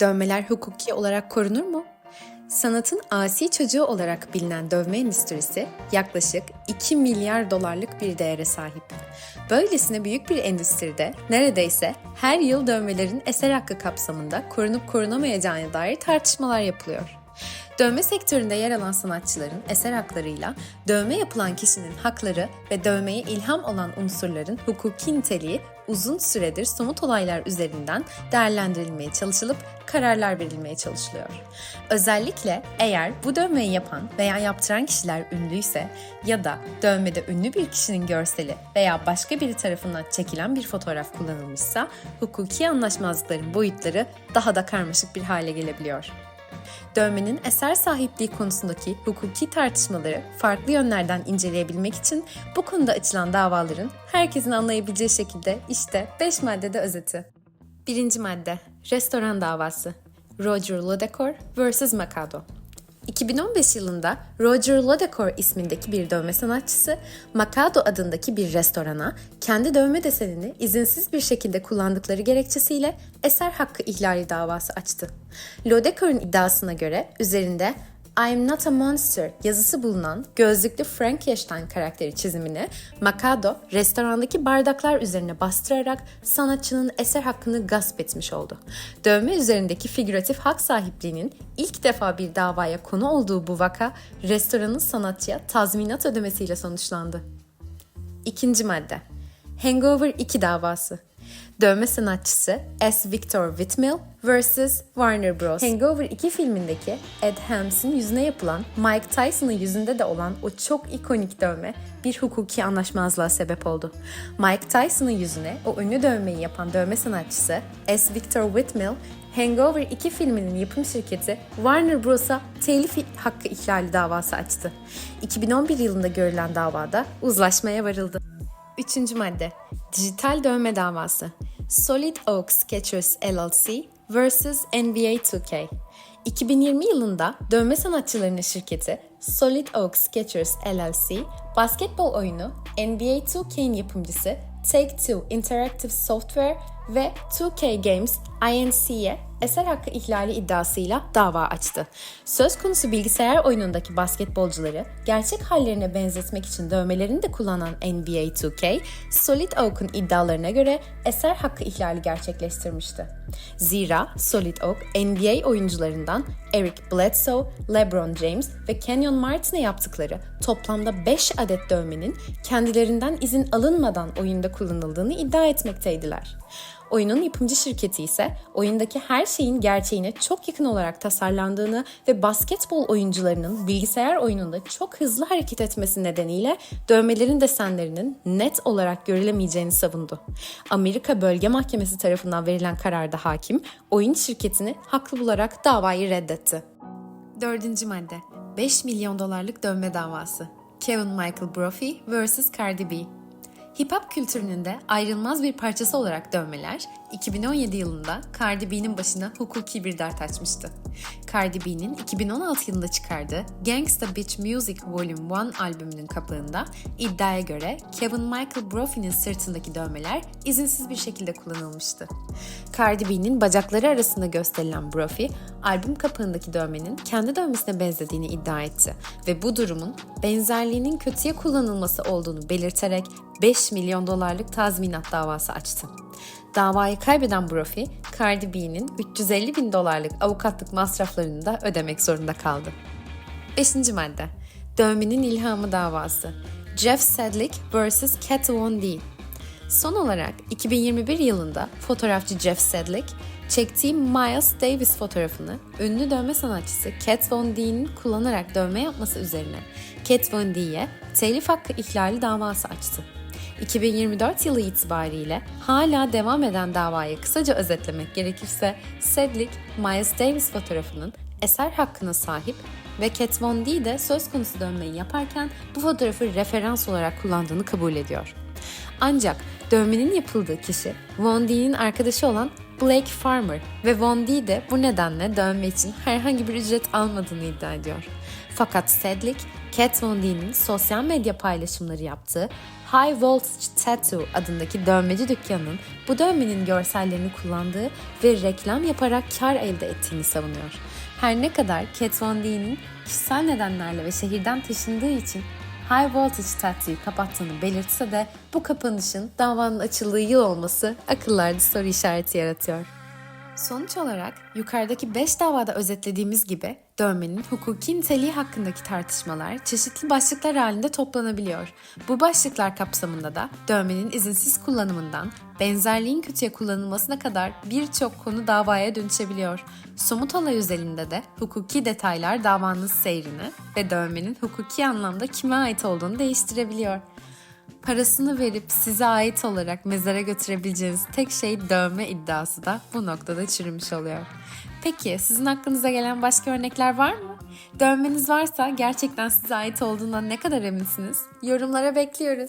Dövmeler hukuki olarak korunur mu? Sanatın asi çocuğu olarak bilinen dövme endüstrisi yaklaşık 2 milyar dolarlık bir değere sahip. Böylesine büyük bir endüstride neredeyse her yıl dövmelerin eser hakkı kapsamında korunup korunamayacağına dair tartışmalar yapılıyor. Dövme sektöründe yer alan sanatçıların eser haklarıyla dövme yapılan kişinin hakları ve dövmeye ilham olan unsurların hukuki niteliği uzun süredir somut olaylar üzerinden değerlendirilmeye çalışılıp kararlar verilmeye çalışılıyor. Özellikle eğer bu dövmeyi yapan veya yaptıran kişiler ünlüyse ya da dövmede ünlü bir kişinin görseli veya başka biri tarafından çekilen bir fotoğraf kullanılmışsa hukuki anlaşmazlıkların boyutları daha da karmaşık bir hale gelebiliyor dövmenin eser sahipliği konusundaki hukuki tartışmaları farklı yönlerden inceleyebilmek için bu konuda açılan davaların herkesin anlayabileceği şekilde işte 5 maddede özeti. Birinci madde, restoran davası. Roger Lodecor vs. Macado. 2015 yılında Roger Lodecor ismindeki bir dövme sanatçısı, Macado adındaki bir restorana kendi dövme desenini izinsiz bir şekilde kullandıkları gerekçesiyle eser hakkı ihlali davası açtı. Lodecor'un iddiasına göre üzerinde I'm Not a Monster yazısı bulunan gözlüklü Frankenstein karakteri çizimini Macado restorandaki bardaklar üzerine bastırarak sanatçının eser hakkını gasp etmiş oldu. Dövme üzerindeki figüratif hak sahipliğinin ilk defa bir davaya konu olduğu bu vaka restoranın sanatçıya tazminat ödemesiyle sonuçlandı. İkinci madde Hangover 2 davası Dövme sanatçısı S. Victor Whitmill vs. Warner Bros. Hangover 2 filmindeki Ed Helms'in yüzüne yapılan Mike Tyson'ın yüzünde de olan o çok ikonik dövme bir hukuki anlaşmazlığa sebep oldu. Mike Tyson'ın yüzüne o ünlü dövmeyi yapan dövme sanatçısı S. Victor Whitmill Hangover 2 filminin yapım şirketi Warner Bros'a telif hakkı ihlali davası açtı. 2011 yılında görülen davada uzlaşmaya varıldı. Üçüncü madde, dijital dövme davası. Solid Oak Sketchers LLC vs. NBA 2K. 2020 yılında dövme sanatçılarının şirketi Solid Oak Sketchers LLC, basketbol oyunu NBA 2K'in yapımcısı Take-Two Interactive Software ve 2K Games INC'ye eser hakkı ihlali iddiasıyla dava açtı. Söz konusu bilgisayar oyunundaki basketbolcuları gerçek hallerine benzetmek için dövmelerini de kullanan NBA 2K, Solid Oak'un iddialarına göre eser hakkı ihlali gerçekleştirmişti. Zira Solid Oak, NBA oyuncularından Eric Bledsoe, LeBron James ve Kenyon Martin'e yaptıkları toplamda 5 adet dövmenin kendilerinden izin alınmadan oyunda kullanıldığını iddia etmekteydiler. Oyunun yapımcı şirketi ise oyundaki her şeyin gerçeğine çok yakın olarak tasarlandığını ve basketbol oyuncularının bilgisayar oyununda çok hızlı hareket etmesi nedeniyle dövmelerin desenlerinin net olarak görülemeyeceğini savundu. Amerika Bölge Mahkemesi tarafından verilen kararda hakim oyun şirketini haklı bularak davayı reddetti. Dördüncü madde 5 milyon dolarlık dövme davası. Kevin Michael Brophy vs. Cardi B. Hip hop kültürünün de ayrılmaz bir parçası olarak dövmeler 2017 yılında Cardi B'nin başına hukuki bir dert açmıştı. Cardi B'nin 2016 yılında çıkardığı Gangsta Bitch Music Volume 1 albümünün kapağında iddiaya göre Kevin Michael Brophy'nin sırtındaki dövmeler izinsiz bir şekilde kullanılmıştı. Cardi B'nin bacakları arasında gösterilen Brophy, albüm kapağındaki dövmenin kendi dövmesine benzediğini iddia etti ve bu durumun benzerliğinin kötüye kullanılması olduğunu belirterek 5 milyon dolarlık tazminat davası açtı. Davayı kaybeden Brophy, Cardi B'nin 350 bin dolarlık avukatlık masraflarını da ödemek zorunda kaldı. 5. madde Dövmenin ilhamı davası Jeff Sedlik vs. Kat Von D. Son olarak 2021 yılında fotoğrafçı Jeff Sedlik, çektiği Miles Davis fotoğrafını ünlü dövme sanatçısı Kat Von D'nin kullanarak dövme yapması üzerine Kat Von D'ye telif hakkı ihlali davası açtı. 2024 yılı itibariyle hala devam eden davayı kısaca özetlemek gerekirse Sedlik, Miles Davis fotoğrafının eser hakkına sahip ve Kat Von D de söz konusu dönmeyi yaparken bu fotoğrafı referans olarak kullandığını kabul ediyor. Ancak dövmenin yapıldığı kişi Von D'nin arkadaşı olan Blake Farmer ve Von D de bu nedenle dövme için herhangi bir ücret almadığını iddia ediyor. Fakat Sedlik Kat Von D'nin sosyal medya paylaşımları yaptığı High Voltage Tattoo adındaki dövmeci dükkanının bu dövmenin görsellerini kullandığı ve reklam yaparak kar elde ettiğini savunuyor. Her ne kadar Kat Von D'nin kişisel nedenlerle ve şehirden taşındığı için High Voltage Tattoo'yu kapattığını belirtse de bu kapanışın davanın açıldığı yıl olması akıllarda soru işareti yaratıyor. Sonuç olarak yukarıdaki 5 davada özetlediğimiz gibi dövmenin hukuki niteliği hakkındaki tartışmalar çeşitli başlıklar halinde toplanabiliyor. Bu başlıklar kapsamında da dövmenin izinsiz kullanımından benzerliğin kötüye kullanılmasına kadar birçok konu davaya dönüşebiliyor. Somut olay özelinde de hukuki detaylar davanın seyrini ve dövmenin hukuki anlamda kime ait olduğunu değiştirebiliyor. Parasını verip size ait olarak mezara götürebileceğiniz tek şey dövme iddiası da bu noktada çürümüş oluyor. Peki sizin aklınıza gelen başka örnekler var mı? Dövmeniz varsa gerçekten size ait olduğundan ne kadar eminsiniz? Yorumlara bekliyoruz.